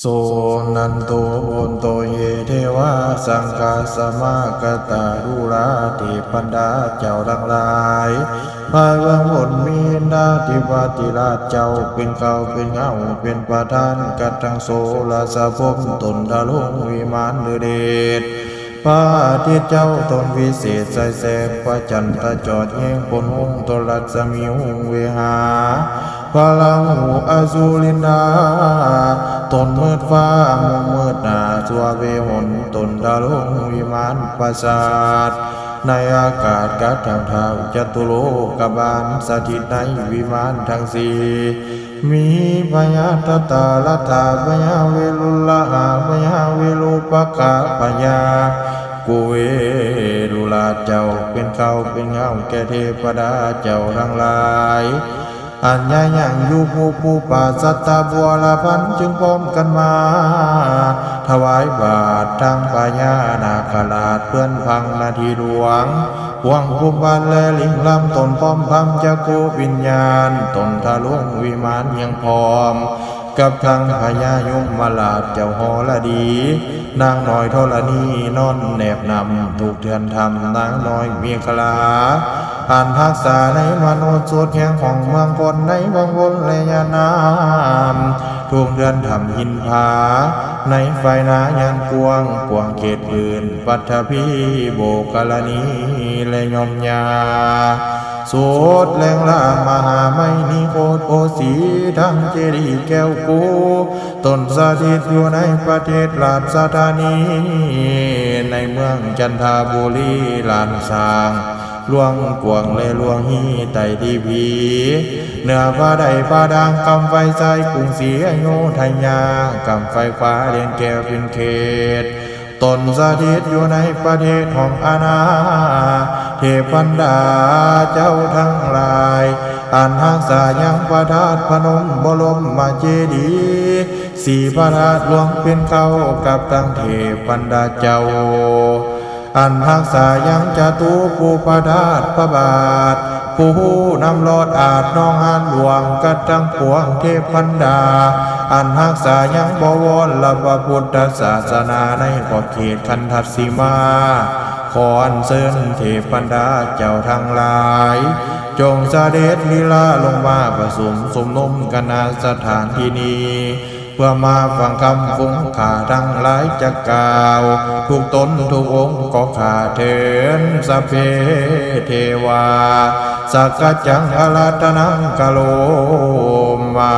โสนันโตโอนโตเยเทวาสังกาสมากตารุราติปันดาเจ้าทั้งหลายภายเบื้องบนมีดาธิปาติราชเจ้าเป็นเขาเป็นเงาเป็นประธานกัดทั้งโสลาสะพมตนทะลุงวิมานเดเดชพระอาทิตย์เจ้าตนวิเศษใสแสบพระจันทร์จอดแยงปนหงตรัศมีหงเวหา พระลาหูอสุรินาตนมืดฟ้ามุมมืดนาสัวเวหนตนดาลงวิมานปราสาทในอากาศกัดทางเท้าจตุโลกบาลสถิตในวิมานทั้งสี่มีพญาตตาลตาพญาเวลุลละหาพญาเวลุปกะพญากุเวลุลาเจ้าเป็นเขาเป็นเงาแก่เทพดาเจ้าทั้งหลาย อันยายังอยู่ผู้ผู้ป่าสัตตาบัวละพันจึงพร้อมกันมา ถวายบาททางปญานาคราชเพื่อนพังนาทีหลวงหวงภูมิบาลและลิงลำตนพร้อมพัมจะโกวิญญาณ ตนทะลุงวิมานยังพร้อม กับทางพญายมมาลาดเจ้าหอละดี นางน้อยทรณีนอนแนบนำถูกเทือนทำนางน้อยเมียคลา ผ่านทักษาในมนุษย์สุดแห่งของเมืองคนในวังวนและยานามทุกเดือนทำหินผา ในไฟนายันกวงกวงเขตอื่น ปัทภีโบกลนีและยมยาสุดแรงล่ามหาไม่นิโคตโอสีทั้งเจดีแก้วกูต้นสาธิตอยู่ในประเทศราชธานี ในเมืองจันทบุรีลานสาง ลวงกวงเลยหลวงฮีไตทีพีเหนือฟ้าใดฟ้าดังกำไฟใจกรุงศรีอยุธยากำไฟฟ้าเรียนแก้วเป็นเขตตนสถิตอยู่ในประเทศของอาณาเทพันดาเจ้าทั้งหลายอ่านทางสายังประทาตพนมบรมมาเจดีสี่พระธาตุหลวงเป็นเขากับตั้งเทพันดาเจ้า อันทักษายังจตุปูปทาตพระบาท ผู้นำรอดอาจน้องหานหลวงกัดตั้งปวงเทพพันดา อันทักษายังบวรละพระพุทธศาสนาในขอบเขตคันทัดสีมาขออันเชิญเทพบรรดาเจ้าทั้งหลาย จงเสด็จลีลาลงมาประสมสมนมกันณสถานที่นี้ เพื่อมาฟังคำฟุ้งข่าทั้งหลายจะกล่าว ทุกตนทุกองค์ก็ข่าเถินสเพเทวา สักจังอาราธนังกะโลมา